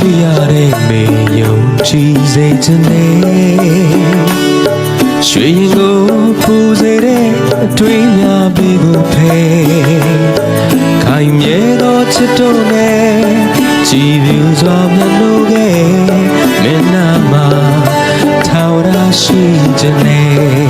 တိတ်ချရတဲ့မေယုံကြည်စေခြင်းနဲ့ရွှေရင်ကိုပူစေတဲ့အတွေ့အများပေးကိုဖဲခိုင်မြဲသောချစ်တို့နဲ့ကြည်ပြူစွာမျက်နှာကမင်းနာမှာထာဝရရှိခြင်းနဲ့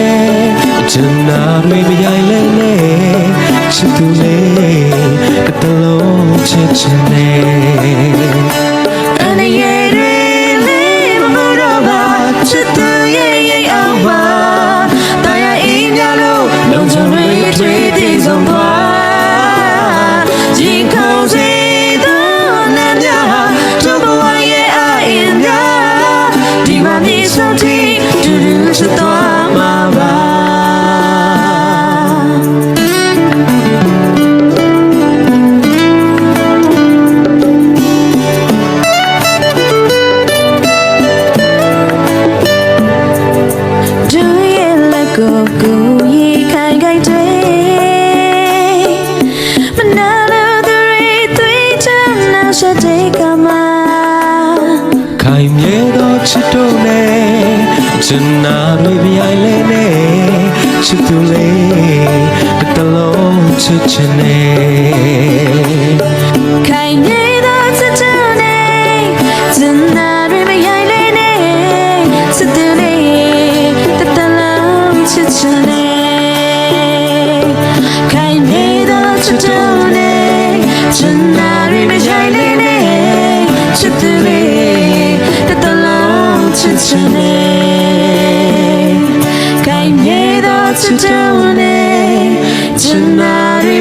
ni san ti, tu du se do ma ba. ကျူရဲ့လက်ကိုချောင်းစင်ခိုင်ခိုင်တွေမနာလို့သူတွေသွေးကြောင်နာရှက်တဲ့ကမှာခိုင်မြဲသောချစ်တို့နဲ့ကျန်နာတွေမရိုင်လဲနဲ့ချစ်သူလေးတစ်တလုံးချစ်ချင်နဲ့ And yeah, really, move over, chit the yeah, yeah, oh, wow. Taya inyalo, long jong re tre di song ba. Jin ko se do na nya, jo bo wa ye a in ya. Di ma ni so ti, du du se do မ်းနာရှက်တဲ့ကမှာခိုင်မြဲသောချစ်တို့နဲ့ကျန်နာတွေမရိုင်လဲနဲ့ချစ်သူလေးတစ်တလုံးချစ်ချင်နဲ့ခိုင်နေသောစတဲ့နဲ့စင်နာတွေမရိုင်လေနဲ့စတဲ့လေး လုံးချစ်ချင်နေခိုင်နေသောစတဲ့နဲ့စင်နာတွေ